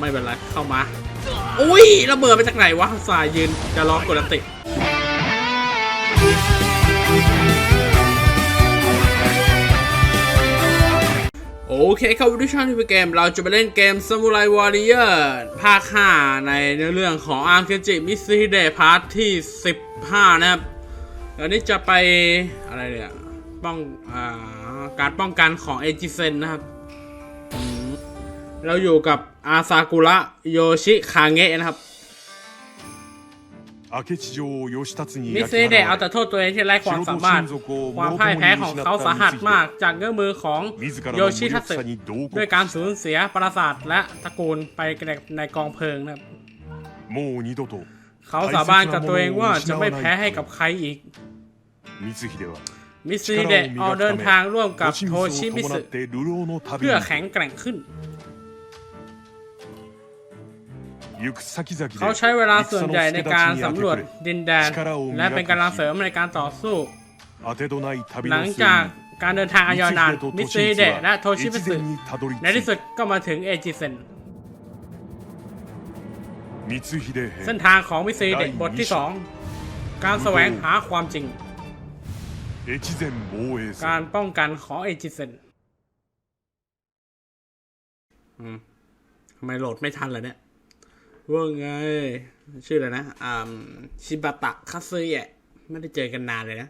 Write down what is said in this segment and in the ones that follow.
ไม่เป็นไรเข้ามา อุ้ยระเบิดไปจากไหนวะสายยืนจะร้องกดติโอเคครับวิดีโอช่องที่เป็นเกม เราจะไปเล่นเกม Samurai Warrior ภาค 5 ในเนื้อเรื่องของ a r k e j i m i s h i d e Part ที่ 15 นะครับเดี๋ยวนี้จะไปอะไรเนี่ยป้องอาการป้องกันของเอจิเซนนะครับ เราอยู่กับอาซากุระโยชิคางเงะนะครับมิเซเดะเอาแต่โทษตัวเองที่ไร้ความสามารถ ความพ่ายแพ้ของเขาสาหัสมากจากเงื้อมือของโยชิทัตสึด้วยการสูญเสียปราสาทและตระกูลไปในกองเพลิงนะครับเขาสาบานกับตัวเองว่าจะไม่แพ้ให้กับใครอีก มิซิเดะออกเดินทางร่วมกับโทชิมิสึเพื่อแข็งแกร่งขึ้น เขาใช้เวลาส่วนใหญ่ในการสำรวจดินแดน และเป็นกำลังเสริมในการต่อสู้ หลังจากการเดินทางอันยาวนานมิสซิเดะและโทชิมิสึในที่สุดก็มาถึงเอจิเซนเส้นทางของมิสซิเดะบทที่ 2 การแสวงหาความจริง การป้องกันของเอจิเซนทำไมโหลดไม่ทันเลยเนี่ย ว่าไง ชื่ออะไรนะอ่าชิบะตะคาซึยะไม่ได้เจอกันนานเลยนะ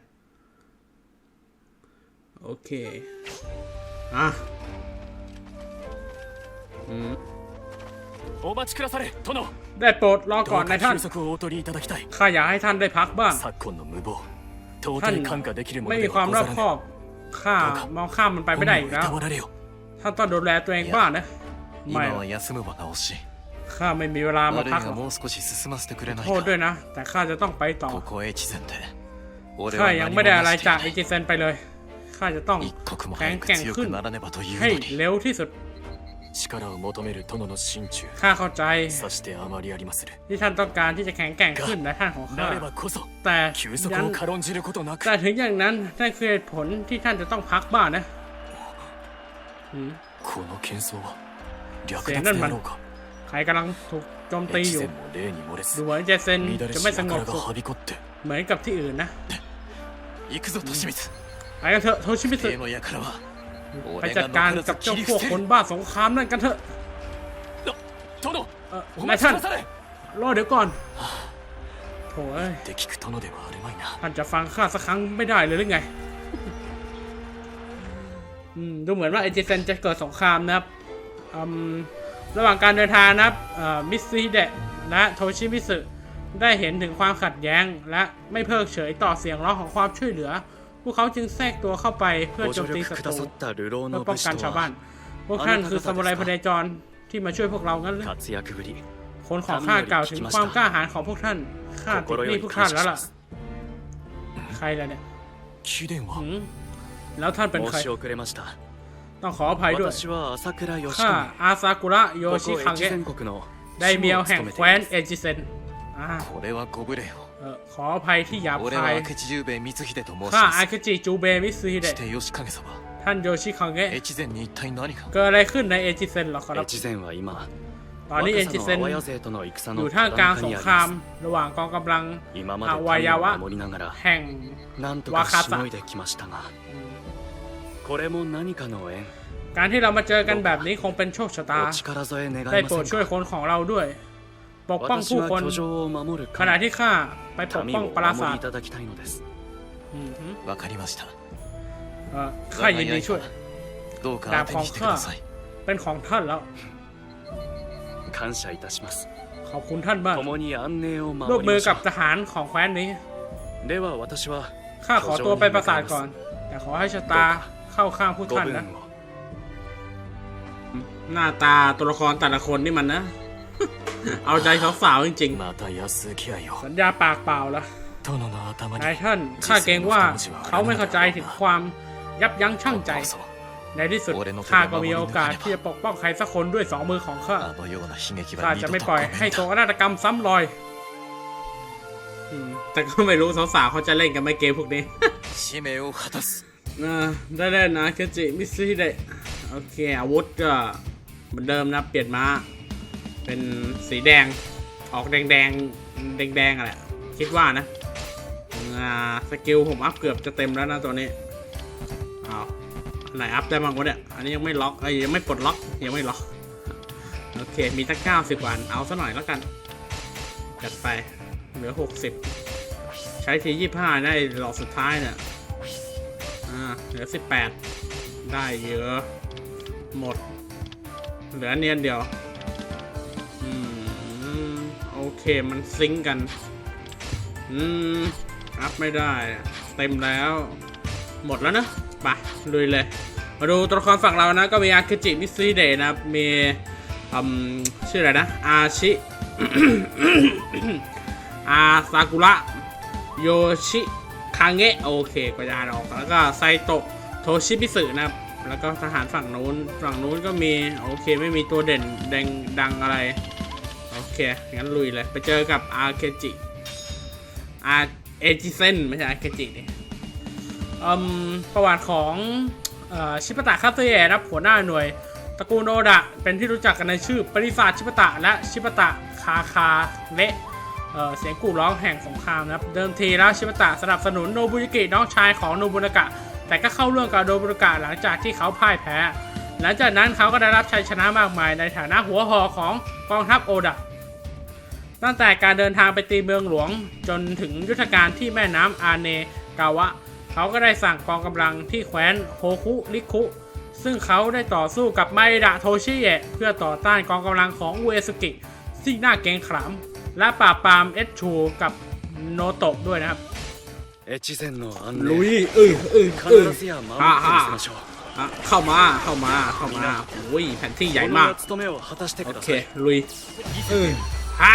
โอเคอะอืมได้โปรดรอก่อนในท่านข้าอยากให้ท่านได้พักบ้าง ท่านไม่มีความรอบคอบข้ามองข้ามมันไปไม่ได้อีกแล้ว ท่านต้องดูแลตัวเองบ้างนะ ไม่ ข้าไม่มีเวลามาพักขอโทษด้วยนะ แต่ข้าจะต้องไปต่อข้ายังไม่ได้อะไรจากเอจิเซนไปเลยข้าจะต้องแข็งแกร่งขึ้นให้เร็วที่สุดข้าเข้าใจที่ท่านต้องการที่จะแข็งแกร่งขึ้นในท่านของข้าแต่ยันแต่ถึงอย่างนั้นนั่นคือผลที่ท่านจะต้องพักบ้านนะเสียงนั่นมัน ใครกำลังถูกโจมตีอยู่ ดูเหมือนเจเซนจะไม่สงบสุขเหมือนกับที่อื่นนะไปกันเถอะโทชิมิสึไปจัดการกับเจ้าพวกคนบ้าสงครามนั่นกันเถอะนายท่านรอเดี๋ยวก่อนโถ่ท่านจะฟังข้าสักครั้งไม่ได้เลยหรือไงดูเหมือนว่าเอเจเซนจะเกิดสงครามนะครับอืม ระหว่างการเดินทางนะมิสซิเดะและโทชิมิสึได้เห็นถึงความขัดแย้ง และไม่เพิกเฉยต่อเสียงร้องของความช่วยเหลือ พวกเขาจึงแทรกตัวเข้าไปเพื่อโจมตีศัตรูเพื่อป้องกันชาวบ้าน พวกท่านคือสมุไรพเนจรที่มาช่วยพวกเรางั้นหรือคนของข้ากล่าวถึงความกล้าหาญของพวกท่านข้าติดนี่พวกท่านแล้วล่ะ ใครล่ะเนี่ยแล้วท่านเป็นใคร ต้องขออภัยด้วยข้าอาซากุระโยชิคังเกะได้เมียวแห่งแคว้นเอจิเซนขออภัยที่หยาบคายข้าอาคิจิจูเบมิซึฮิเดะท่านโยชิคังเกะเกิดอะไรขึ้นในเอจิเซนหรอครับตอนนี้เอจิเซนอยู่ท่ามกลางสงคราม ระหว่างกองกำลังอวายาวะแห่งวาคาสะ การที่เรามาเจอกันแบบนี้คงเป็นโชคชะตา ได้โปรดช่วยคนของเราด้วย ปกป้องผู้คน ขณะที่ข้าไปปกป้องปราสาทข้ายินดีช่วยดาบของข้าเป็นของท่านแล้วขอบคุณท่านมากร่วมมือกับทหารของแคว้นนี้ข้าขอตัวไปปราสาทก่อน แต่ขอให้ชะตา เข้าข้างผู้ท่านนะ หน้าตาตัวละครแต่ละคนนี่มันนะ เอาใจสาวๆจริงๆ สัญญาปากเปล่าละนายท่านข้าเกรงว่าเขาไม่เข้าใจถึงความยับยั้งชั่งใจ ในที่สุดข้าก็มีโอกาสที่จะปกป้องใครสักคนด้วยสองมือของข้าข้าจะไม่ปล่อยให้โศกนาฏกรรมซ้ำรอยแต่ก็ไม่รู้สาวๆเขาจะเล่นกันไหมเกมพวกนี้ นะได้เล่นนะเคจิมิสซี่ได้โอเค อาวุธก็เหมือนเดิมนะเปลี่ยนมาเป็นสีแดงออกแดงแดงแดงแดงอะไรคิดว่านะสกิลผมอัพเกือบจะเต็มแล้วนะตัวนี้เอาไหนอัพได้บ้างวะเนี่ยอันนี้ยังไม่ล็อกไอ้ยังไม่ปลดล็อกยังไม่ล็อกโอเคมีตั้งเก้าสิบวันเอาซะหน่อยแล้วกันจัดไปเหลือหกสิบใช้ทียี่ห้าได้หลอกสุดท้ายเนี่ย เหลือ18ได้เยอะ หมด เหลือเนียนเดียว อืม โอเคมันซิงกัน อืม อัพไม่ได้ เต็มแล้ว หมดแล้วนะไปลุยเลย มาดูตัวละครฝั่งเรานะ ก็มีอาคิจิมิซิเดะนะครับ มีอืมชื่ออะไรนะ อาชิ อาซากุระ โยชิ คางเงะโอเคก็จะอ่านออกแล้วก็ไซโตะโทชิบิสึนะครับ แล้วก็ทหารฝั่งนู้นฝั่งนู้นก็มีโอเคไม่มีตัวเด่นแดงดังอะไร โอเค งั้นลุยเลย ไปเจอกับอาเคจิอาเอจิเซนไม่ใช่อาเคจินี่ประวัติของอชิปตะคาเตเอะนะครับหัวหน้าหน่วยตระกูลโอดะเป็นที่รู้จักกันในชื่อปริศาจชิปตะและชิปตะคาคาเละ เเสียงกู่ร้องแห่งสงครามนะครับ เดิมทีแล้วชิปตะสนับสนุนโนบุยุกิน้องชายของโนบุนากะ แต่ก็เข้าเรื่องกับโนบุนากะหลังจากที่เขาพ่ายแพ้ หลังจากนั้นเขาก็ได้รับชัยชนะมากมายในฐานะหัวหอของกองทัพโอดะ ตั้งแต่การเดินทางไปตีเมืองหลวง จนถึงยุทธการที่แม่น้ำอาเนกาวะ เขาก็ได้สั่งกองกำลังที่แคว้นโฮคุริคุ ซึ่งเขาได้ต่อสู้กับไมดะโทชิเอะเพื่อต่อต้านกองกำลังของอุเอสุกิที่น่าเกรงขาม และปราบปรามเอชชูกับโนโตะด้วยนะครับ 越前の安 ลุ 寧 ยเออเออเออ 必ずや守ってみせましょう อ่ะเข้ามาเข้ามาเข้ามาโอ้ยแผนที่ใหญ่ 己 มาก の務めを果たしてく โอ だ เค さい ลุยเออฮ่า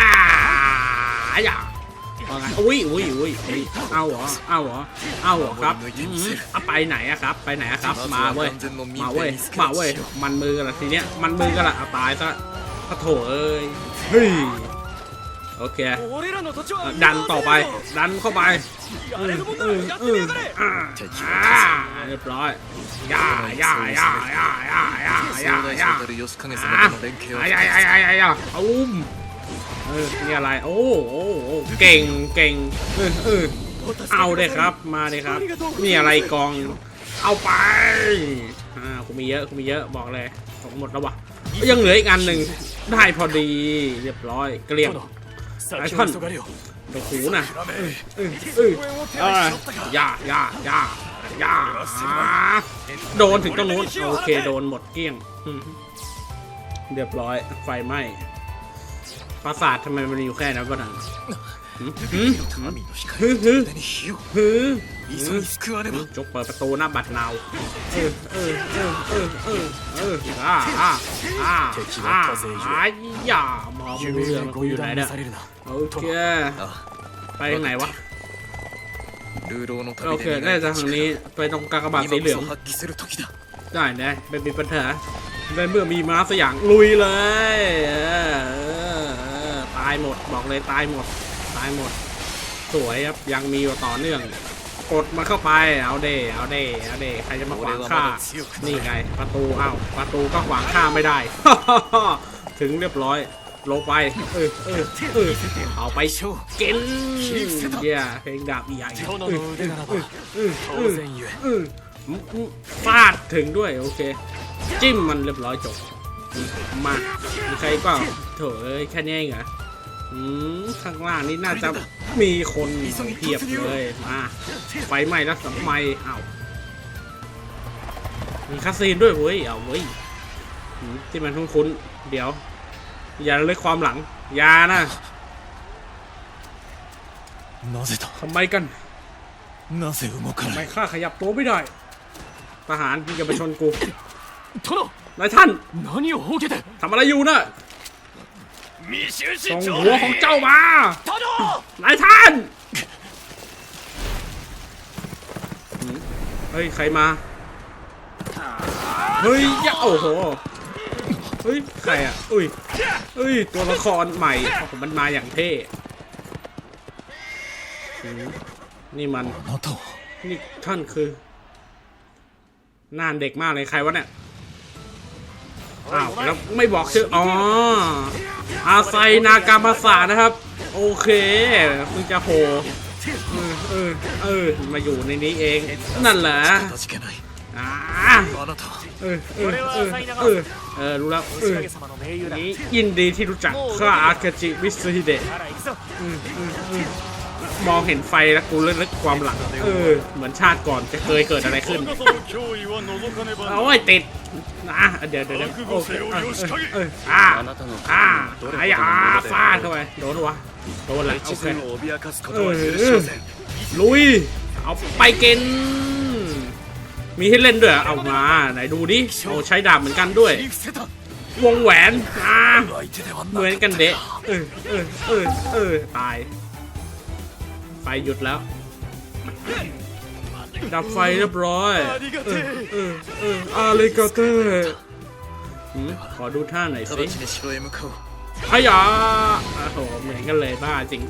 อย่าว่าไงอุ้ยอุ้ยอุ้ยอุ้ยเอาเหรอ เอาเหรอ เอาเหรอครับอืมเอาไปไหนอะครับ ไปไหนอะครับ มาเว้ย มาเว้ย มาเว้ย มันมือกันละทีเนี้ย มันมือกันละเอาตายซะพะโถเอ้ย เฮ้ย โอเคดันต่อไป ดันเข้าไปเรียบร้อยย่าย่าย่าย่าย่าย่าย่าย่าย่าย่าย่าย่าย่าอุ้มเออนี่อะไรโอ้โอ้เก่งเก่งเออเออเอาเลยครับมาเลยครับมีอะไรกอง เอาไปอ่าคุณมีเยอะคุณมีเยอะบอกเลยหมดแล้ววะยังเหลืออีกอันหนึ่งได้พอดีเรียบร้อยเกลี้ยง ไอคชั่นโอ้โหนะเออเออเออย่าย่ายาย่าโดนถึงตรงนู้นโอเคโดนหมดเกลี้ยงเรียบร้อยไฟไหม้ปราสาททำไมมันอยู่แค่นั้นวะนั่นฮึฮึฮึฮึ จกเปิดประตูหน้าบัตรเราเออเออเออเออเออเอออ่าอ่าอ่าอ่อ่ย่ามาไม่รู้เรื่องกูอยู่ไหนเนี่ยโอเคไปทางไหนวะโอเคได้จากทางนี้ไปตรงกากบาทสีเหลืองได้นะไม่มีปัญหาไม่เมื่อมีมาสยางลุยเลยตายหมดบอกเลยตายหมด ตายหมด สวยครับยังมีต่อเนื่อง กดมันเข้าไป เอาเดเอาเดเอาเดใครจะมาขวางข้า นี่ไง ประตูเอ้าประตูก็ขวางข้าไม่ได้ ถึงเรียบร้อย ลงไปเออเออเอาไปชูเกินเยี่ยเพลงดาบใหญ่ฟาดถึงด้วย โอเค จิ้มมันเรียบร้อยจบ มา ใครก็เถอะแค่นี้เองเห ข้างล่างนี่น่าจะมีคนเพียบเลยมาไฟไหม้แล้วสัมไมอามีคาซินด้วยเว้ยเอาเว้ยที่มันคุ้นคุ้นเดี๋ยว อย่าเลิกความหลังยานะทำไมกันทำไมข้าขยับตัวไม่ได้ทหารที่จะไาชนกูนายท่านทำอะไรอยู่นะ ส่งหัวของเจ้ามาหลายท่าน เฮ้ย ใครมา เฮ้ยยะโอ้โห เฮ้ย ใครอะอุ้ยเฮ้ย ตัวละครใหม่มันมาอย่างเท่ นี่มัน นี่ท่านคือ นานเด็กมากเลยใครวะเนี่ย อ้าวแล้วไม่บอกชื่อ อ๋อ อาไซนากามาสานะครับ โอเคมึงจะโผล่เออเออมาอยู่ในนี้เอง นั่นแหละอ่าเออเออเออเออเออรู้แล้วนี้ยินดีที่รู้จักข้าอาเกจิวิสุฮิเดะ มองเห็นไฟแล้วกูเล่นนึกความหลังเออเหมือนชาติก่อนจะเคยเกิดอะไรขึ้นเอาไอ้ติดนะเดี๋ยวเดี๋ยวโอเคเอ่าอ่าไอ้อาฟาดเข้าไปโดนวะโดนแหละโอเคลุยเอาไปเกณฑ์มีให้เล่นด้วยเอามาไหนดูดิโอ้ใช้ดาบเหมือนกันด้วย วงแหวนอ่าเหมือนกันเดะเออเออเออเออตาย ไฟหยุดแล้ว ดับไฟเรียบร้อยออเออเอออาริกาเตอร์ขอดูท่าหน่อยสิขยะโอ้โหเหมือนกันเลยบ้าจริง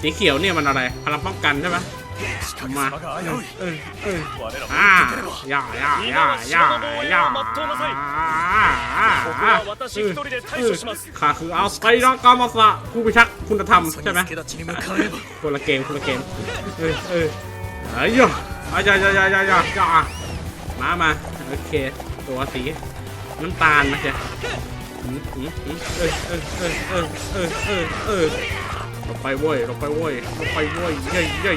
สีเขียวเนี่ยมันอะไร พลังป้องกันใช่ไหม มาเออเอออ่าย่าย่าย่าย่าย่าข้าคือเอาไซรอกามาสะผู้พิทักษ์คุณธรรมใช่ไหมคนละเกมคนละเกมเออเออเฮ้ยย่าย่าย่าย่าย่าย่ามามาโอเค ตัวสีน้ำตาลนะจ๊ะเออเออเออเออเออเออเออ เราไปเว้ยเราไปเว้ยเราไปว้ยเย้ยเย้ย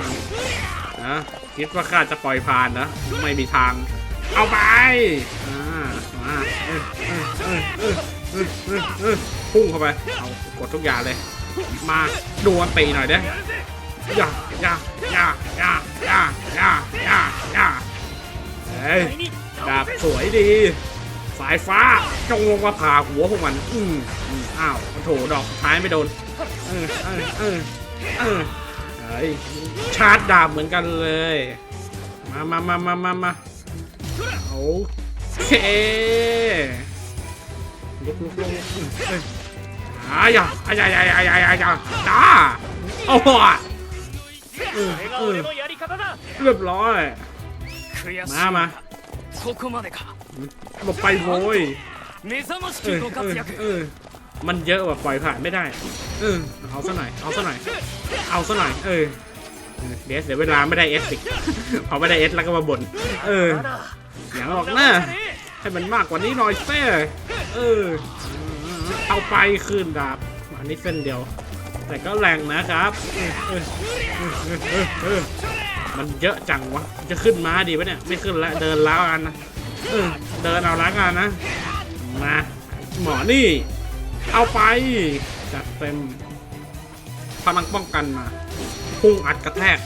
นะคิดว่าข้าจะปล่อยผ่านนะไม่มีทาง เอาไปอ่ามาพุ่งเข้าไปเอากดทุกอย่างเลย มาดูอันตีหน่อยเด้อย่าอย่าอย่าอย่าอย่าอย่าอย่าอย่าเฮ้ยดาบสวยดี สายฟ้าจงลงมาผ่าหัวพวกมัน อืมอ้าวโถดอกท้ายไม่โดน เออเออเออเออเฮ้ยชาร์จดาบเหมือนกันเลย มามามามามามาโอเคลุกลุกลุกอืมเอ้ย อ่าอย่าอ่าอย่าอย่าอย่าอย่าอย่าอย่าจ้าโอ้โหเออ これ เอ が อ 俺のやり方だ เรียบร้อย 悔しい มามา ここまでか หลบไปโว้ย 目覚まし เอ き อ ご เออ 活躍 เออ มันเยอะว่ะปล่อยผ่านไม่ได้ เออ เอาซะหน่อย เอาซะหน่อย เอาซะหน่อย เออเดี๋ยวเสียเวลาไม่ได้เอสสิพอไม่ได้เอสแล้วก็มาบ่น เออまだอย่างออกหน้าให้มันมากกว่านี้หน่อยเซ่เออ เอาไปคืนดาบอันนี้เส้นเดียว แต่ก็แรงนะครับเออเออเออเออเออเออมันเยอะจังวะ จะขึ้นม้าดีปะเนี่ย ไม่ขึ้นแล้วเดินแล้วกันนะเออเดินเอาแล้วกันนะ มา หมอนี่ เอาไป จัดเต็มพลังป้องกันมา พุ่งอัดกระแทก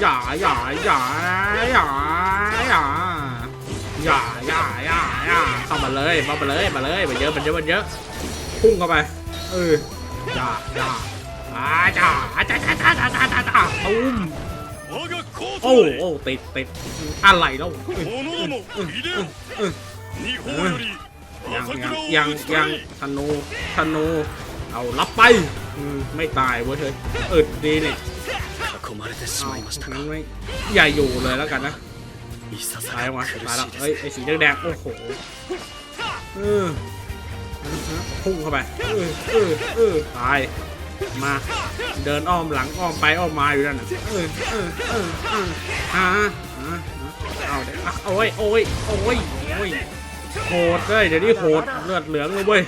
อย่าอย่าอย่าอย่าอย่าอย่าอย่าอย่าอย่าเข้ามาเลยมาเลยมาเลยมาเยอะมาเยอะมาเยอะ พุ่งเข้าไป เอออย่าอย่าอาจ้าจ้าจ้าจ้าจ้าจ้าจ้าตุ้มโอ้โอ้ติดติดอะไรแล้ว ยังยังยังยังธนูธนูเอารับไปไม่ตายเว้ยเธอเอึดดีเนี่ยนั้นไม่ใหญ่อยู่เลยแล้วกันนะตายมะตายแล้วเฮ้ไอสีแดงโอ้โหพุ่งเข้าไปตายมาเดินอ้อมหลังอ้อมไปอ้อมมาอยู่นั่นน่ะเออเอฮะเอาเว้โอ้ยโอ้ยโอ้ย โหดเลยเดี๋ยวนี้โหดเลือดเหลืองเลยเว้ย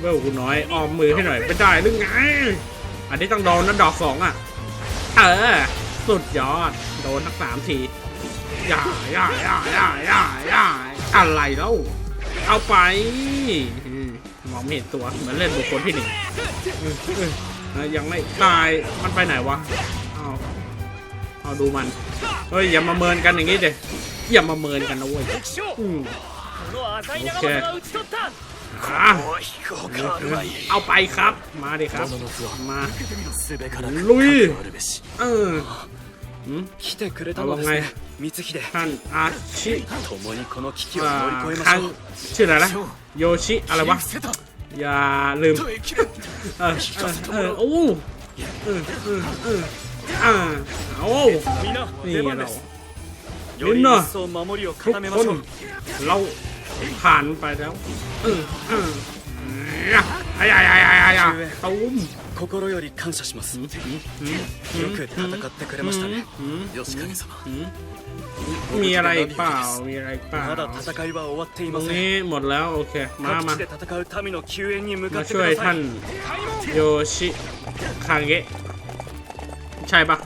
เวลกูน้อยออมมือให้หน่อยไม่ได้หรือไง อันนี้ต้องโดนนั่นดอกสองอะ เออ สุดยอด โดนทักสามทีย่าย่าย่าย่าย่าย่าอะไรแล้ว เอาไปมองไม่เห็นตัวเหมือนเล่นบุคคลที่หนึ่งยังไม่ตายมันไปไหนวะเอาเอาดูมัน เฮ้ยอย่ามาเมินกันอย่างนี้เด็ อย่ามาเมินกันนะเว้ยโอเคเอาไปครับ มาดิครับ มาลุยเออเอาไงท่านอาชิท่านชื่ออะไรนะโยชิอะไรวะอย่าลืมเออเออโอ้เออเออเอออ้าวนี่เรา す より みんな一層守りを ทุก 固めま ค し น ょう เราผ่านไปแล้วเออเอออายายายายายาตูม 心より感謝しますよく戦ってくれましたね吉影様 มีอะไรอีกเปล่า มีอะไรอีกเปล่า まだ戦いは終わってい ตร ま ง せ นี้ ん หมดแล้วโอเค มา 各 มา 地で戦う民の救援に向か มา って ช่ く วย だ ท่า さ น い โยชิคางเกะใช่ปะ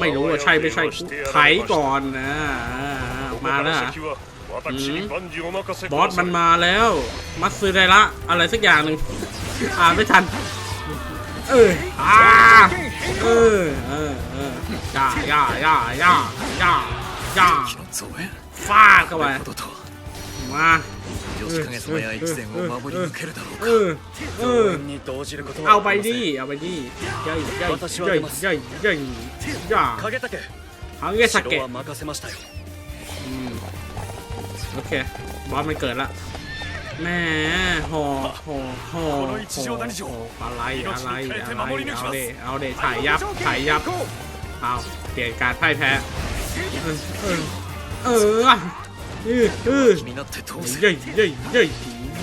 ไม่รู้ว่าใช่ไม่ใช่ไถก่อนนะมาแล้วบอสมันมาแล้ว มัตสึไดละ อะไรสักอย่างหนึ่งอ่านไม่ทัน เอออ่าเออเออเออย่าย่าย่าย่าย่าย่าฟาดเข้าไปมา 吉影様や一戦を守り抜けるだろう เอ か อเออ 増援に動じることは เอา あ ไป りませ ดิ ん เอาไปดิย่อยย่อย 私は ย่อย 出ます ย่อยย่อยย่า 影武 ฮังเกส 城 เกะ は任せましたよ อืมโอเค บอสมันเกิดละแหม่ห่อห่อห่อ この一条谷城 ห่ออะไรอะไร 命に変えて อะไร 守り抜き เอา ます เดเอาเดถ่ายยับถ่ายยับเอาเปลี่ยนการพ่ายแพ้เออเออ เออเออเออ 気になって当 เย้ย 然 เย้ยเย้ย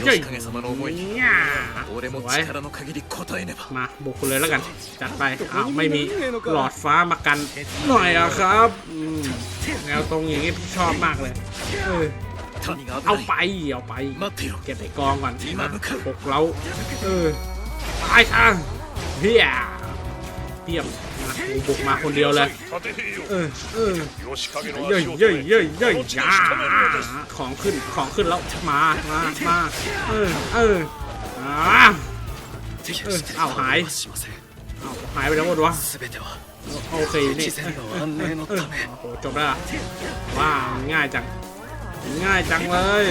เย้ย 吉影様の思い ง่า 俺も สวย 力の限り応えねば มาบุกคุณเลยแล้วกัน จัดไปอ้าวไม่มีหลอดฟ้ามากันหน่อยอะครับอืมแนวตรงอย่างนี้พี่ชอบมากเลยเออ 谷が เอา 危な ไป い เอาไป 待っていろ เก็บไอ้กองก่อน 今 มา 向かう ปลุกเราเออตายค่ะเฮียเพียบมา บุกมาคนเดียวเลยเออเออเย้เย้เย้เย้ยยาของขึ้นของขึ้นแล้วมามามาเออเอออ้าเอาหายเอาหายไปแล้วหมดวะโอเคนี่โอ้จบแล้วว้าง่ายจังง่ายจังเลย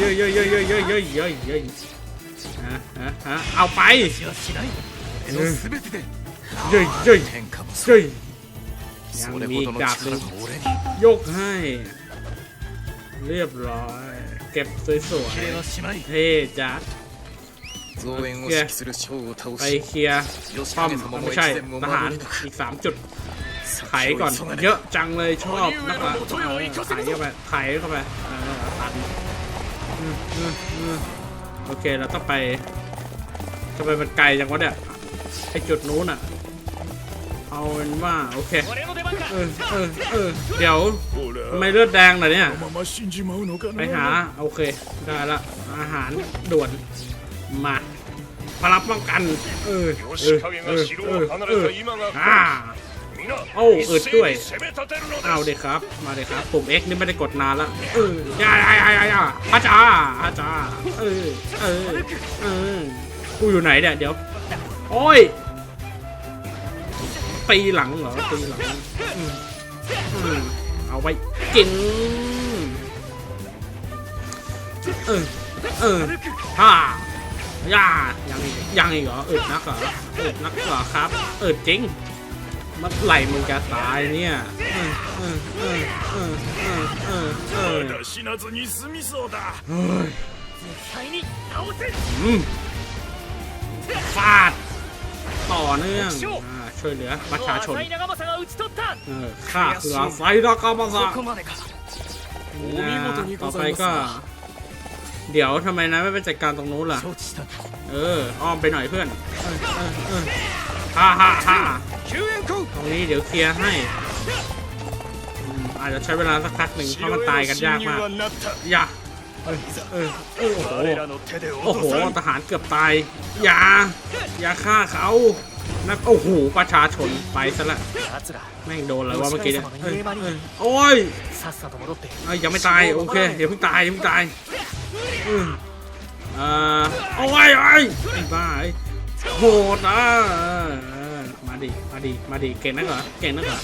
เยอะเยอะเยอะเยอะเยอะเยอะเยอะเยอะเอาไป เย้ยเย้ยเย้ยยังมีอีกดาบหนึ่งยกให้ เรียบร้อย เก็บสวยๆเท่จ้ะไปเคลียร์ป้อมไม่ใช่ทหารอีก 3 จุดไถก่อนเยอะจังเลยชอบนะครับไถเข้าไปไถเข้าไปตันโอเคเราต้องไปทำไมมันไกลจังวะเนี่ยไอจุดนู้นอะ เอาเป็นว่าโอเคเออเออเดี๋ยวไม่เลือดแดงล่ะเนี่ยไปหาโอเคได้ละอาหารด่วนมาพลับป้องกันเออเออเออเออเอออ่าโอ้เอิดด้วยเอาเด็กครับ มาเด็กครับปุ่ม X นี่ไม่ได้กดนานละเออย่าย่าย่าย่าอาจาอาจาเออเออเออกูอยู่ไหนเนี่ยเดี๋ยวโอ้ย ตีหลังเหรอตีหลังอืมอืมเอาไว้กินเออเออฮ่าย่ายังอีกยังอีกเหรออึดนักเหรออึดนักเหรอครับอึดจริง เมื่อไหร่มึงจะตายเนี่ยเออเออเออเออเออเออเออ まだ死なずに済みそうだ เฮ้ยอืมฟาด ต่อเนื่องช่วยเหลือประชาชนข้าเสือไซดากามาซะต่อไปก็ เดี๋ยวทำไมนะไม่ไปจัดการตรงนู้นล่ะ เออ อ้อมไปหน่อยเพื่อนฮ่าฮ่าฮ่าตรงนี้เดี๋ยวเคลียร์ให้อาจจะใช้เวลาสักพักหนึ่งเพราะมันตายกันยากมากอย่า โอ้โหทหารเกือบตาย อย่า อย่าฆ่าเขานักโอ้โห ประชาชนไปซะละ แม่งโดนแล้วว่าเมื่อกี้เนี่ยโอ้ยเอ้ยังไม่ตาย โอเคอย่าเพิ่งตายอย่าเพิ่งตายอ่าโอ้ยไอ้บ้าโหดอะมาดิ มาดิ มาดิ เก่งนักเหรอ เก่งนักเหรอ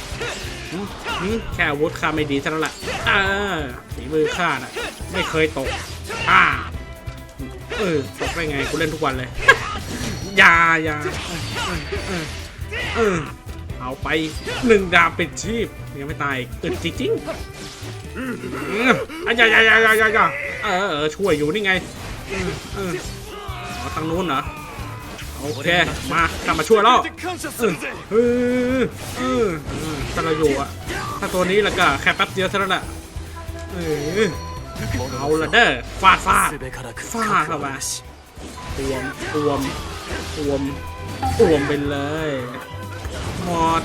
แค่อาวุธข้าไม่ดีเท่านั้นแหละเออฝีมือข้าน่ะ ไม่เคยตกอ่าเออตกได้ไงกูเล่นทุกวันเลยยายาเออเออเอเอาไปหนึ่งดาบเป็นชีพยังไม่ตายอึดจริงๆอออะย่าย่าย่าย่าย่าเออช่วยอยู่นี่ไงเออเอออ๋อทางนู้นเหรอ โอเค มากลับมาช่วยแล้วเออเออถ้าเราอยู่อะถ้าตัวนี้ละก็แค่แป๊บเดียวเท่านั้นแหละเออเอาละเด้อฟาดฟาดฟาดเข้ามาตวมตวมตวมตวมไปเลยหมด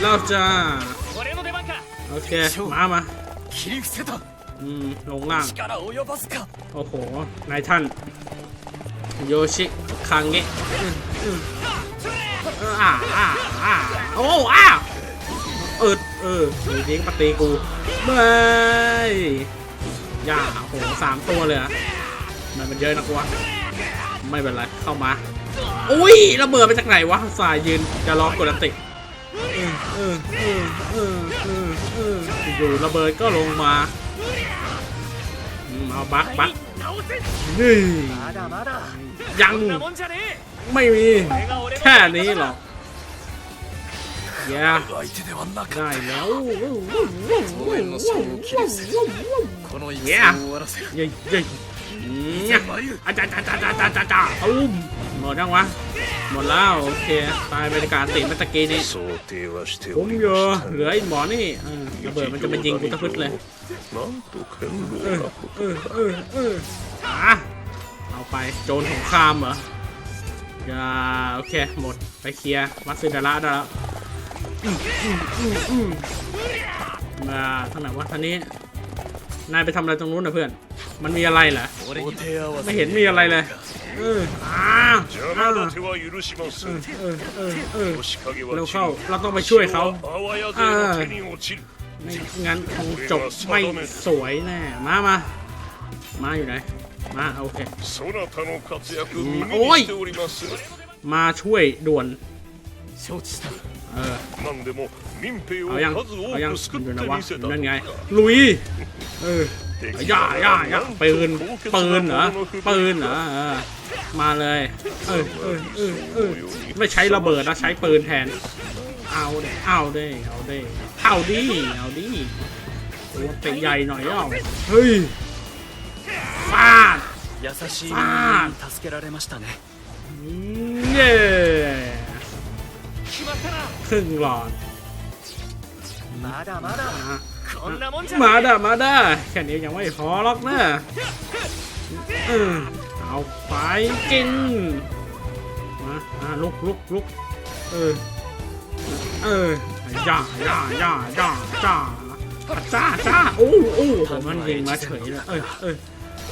แล้วจ้าโอเค มามาอืมลงล่าง โอ้โห นายท่าน โยชิคังเงะอ่าอ่าอ่าโอ้อ้าเออเออมีทิ้งปฏิกูไม่ย่าโอ้โหสามตัวเลยอะมันมันเยอะนักวะไม่เป็นไรเข้ามา อุ้ยระเบิดมาจากไหนวะสายยืนจะรอกกดอันติเออเออเออเออเอออยู่ระเบิดก็ลงมาเอาบักบัก ยัง ไม่มี แค่นี้หรอกยาได้แล้วเย้เย้เย้อาจารย์อาจารย์อาจารย์อาจารย์ตุ้ม มดยังวะ หมดแล้วโอเค ตายบรรยากาศติดเมื่อตะกี้นี้ผมโยเหลือไอ้หมอนี่ระเบิดมันจะมายิงกูตะพึดเลยเออเอาไปโจรสงครามเหรออย่าโอเคหมดไปเคลียร์มัตสึดาระได้แล้วมาทางไหนวะท่านี้ นายไปทำอะไรตรงนู้นนะเพื่อน มันมีอะไรเหรอไม่เห็นมีอะไรเลย เออร็วเข้าเราต้องไปช่วยเขาไม่งั้นคงจบไม่สวยแน่มามามาอยู่ไหนมาโอเคโอ้ยมาช่วยด่วนเออเอายังเอายังอยู่ไหนวะนั่นไงลุยเออ ย่าย่าย่าปืนปืนเหรอปืนเหรอมาเลยเออเออเออเออไม่ใช้ระเบิดนะใช้ปืนแทน เอาเด้เอาเด้เอาเด้เอาดิเอาดิตัวใหญ่หน่อยเอาเฮ้ยฟาดฟาดเน่เย้ครึ่งหลอด มาด้มาด้แค่นี้ยังไม่พอหรอกนะเอาไปกินมาลุกลุกลุกเออเออย่าย่าย่าย่าจ้าจ้าจ้าโอ้โอ้มันยิงมาเฉยเลยเออเออ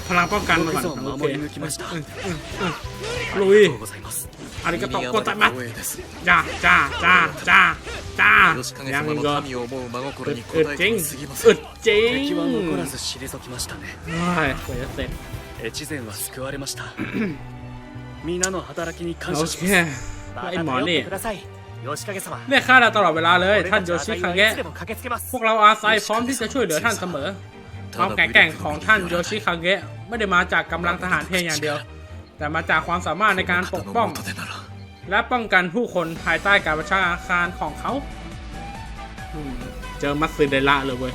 พลังป้องกันมาก่อนโอเคลุย あ ลุ り ย がとうございます อาริกาโตะ 身に โก 余 ตะ る มัด 光栄です จ้าจ้าจ้าจ้าจ้า 吉影 ยัง 様 อีก の เหรอ 民を思う真心 อึด に応 อึด え จริง ても過ぎませ อึ ん ดจริง 敵は残らず退きましたね เฮ้ยกว่าจะเสร็จ 越前は救われました皆の働きに感 โอ 謝し เค ます แล้วไอ้หมอนี่ また頼ってください吉影様 เรียกข้าเราตลอดเวลาเลย 俺 ท่าน た โย ち ชิ あた คัง りはい เงะ つでも駆けつけます พวกเราอาศัยพร้อมที่จะช่วยเหลือท่านเสมอ ความแข็งแกร่งของท่านโยชิคังเงะไม่ได้มาจากกำลังทหารเพียงอย่างเดียว แต่มาจากความสามารถในการปกป้อง และป้องกันผู้คนภายใต้การประชาการของเขา เจอมัตสึเดละเลยเว้ย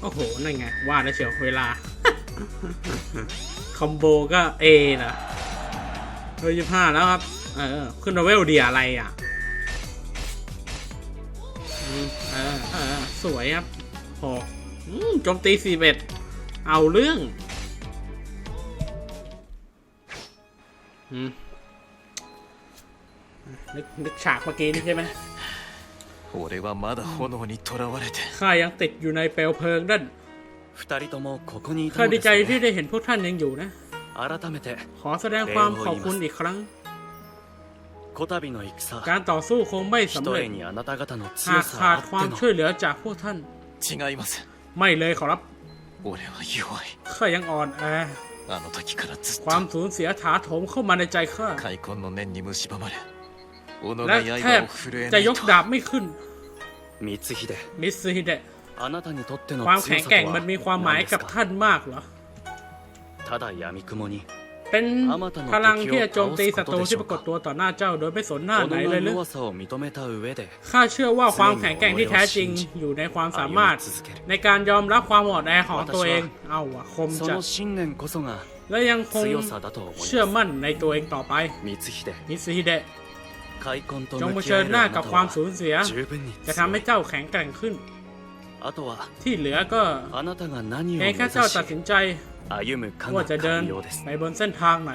โอ้โห นั่นไง ว่าได้เฉียวเวลา คอมโบก็เอนะเฮ้ยยี่ห้าแล้วครับ เออ ขึ้นเลเวลดีอะไรอะเออเออสวยครับหกโจมตีสี่เบ็ด เอาเรื่อง นึกนึกฉากเมื่อกี้นี่ใช่ไหม 俺はまだ炎にとらわれて ข้ายังติดอยู่ในเปลวเพลิงนั่น 二人ともここにいた ข้า の ดี です ใจที่ ね ได้เห็นพวกท่านยังอยู่นะ 改めて ขอแสดงความขอบคุณอีกครั้ง こたびの戦 การต่อสู้คงไม่ ひ สำ と เร็จ えにあなた方の หาก 強 ขา さ ด あっ ความ ての ช่วยเหลือจากพวกท่าน 違います ไม่เลยขอรับ 俺は弱い ข้ายังอ่อนแอ あの時からずっ ความ と สูญเสียถาโถมเข้ามาในใจข้า 開墾の念に蝕まれ己 และ が แทบ 刃を震えな จะ い ย と กดาบไม่ขึ้น 光秀 มิสซิฮิเดะ あなたにとっての ความ 強 แข็ง さ แกร่ง と มันมี は ความหมาย 何で กั す บ か ท่านมากเหรอ ただ闇雲に เป็นพลังที่จะโจมตีศัตรูที่ปรากฏตัวต่อหน้าเจ้า โดยไม่สนหน้าไหนเลยหรือข้าเชื่อว่าความแข็งแกร่งที่แท้จริงอยู่ในความสามารถ ในการยอมรับความอ่อนแอของตัวเอง เอาอะคมจัดและยังคงเชื่อมั่นในตัวเองต่อไป มิสฮิเดะจงเผชิญหน้ากับความสูญเสีย จะทำให้เจ้าแข็งแกร่งขึ้น ที่เหลือก็เพีแค่เจ้าตัดสินใจ ว่าจะเดินไปบนเส้นทางไหน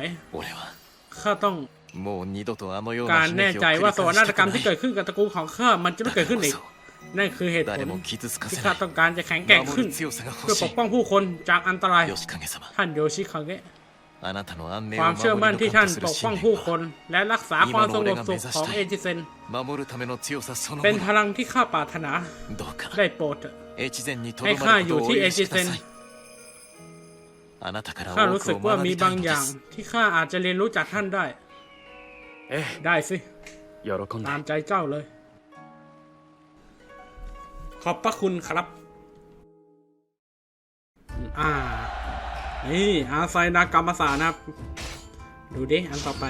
ข้าต้องการแน่ใจว่าสวรรค์กรรมที่เกิดขึ้นกับตระกูลของข้ามันจะไม่เกิดขึ้นอีกนั่นคือเหตุผลที่ข้าต้องการจะแข็งแกร่งขึ้น เพื่อปกป้องผู้คนจากอันตราย ท่านโยชิคังเกะความเชื่อมั่นที่ท่านปกป้องผู้คน และรักษาความสงบสุขของเอจิเซน เป็นพลังที่ข้าปรารถนา ได้โปรดให้ข้าอยู่ที่เอจิเซน ข้ารู้สึกว่ามีบางอย่างที่ข้าอาจจะเรียนรู้จากท่านได้ เอ๊ได้สิตามใจเจ้าเลย ขอบพระคุณครับ อ่า นี่อาไซนากรรมศาสนะครับ ดูดิ อันต่อไป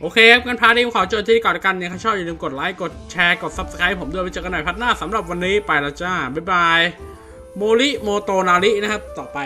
โอเคครับกันพาร์ทนี้ขอจบที่ก่อนกันเนี่ยถ้าชอบอย่าลืมกดไลค์กดแชร์กด Subscribe ผมด้วยไปเจอกันใหม่พัฒหน้าสำหรับวันนี้ไปแล้วจ้า บ๊ายบายโมริโมโตนารินะครับ ต่อไป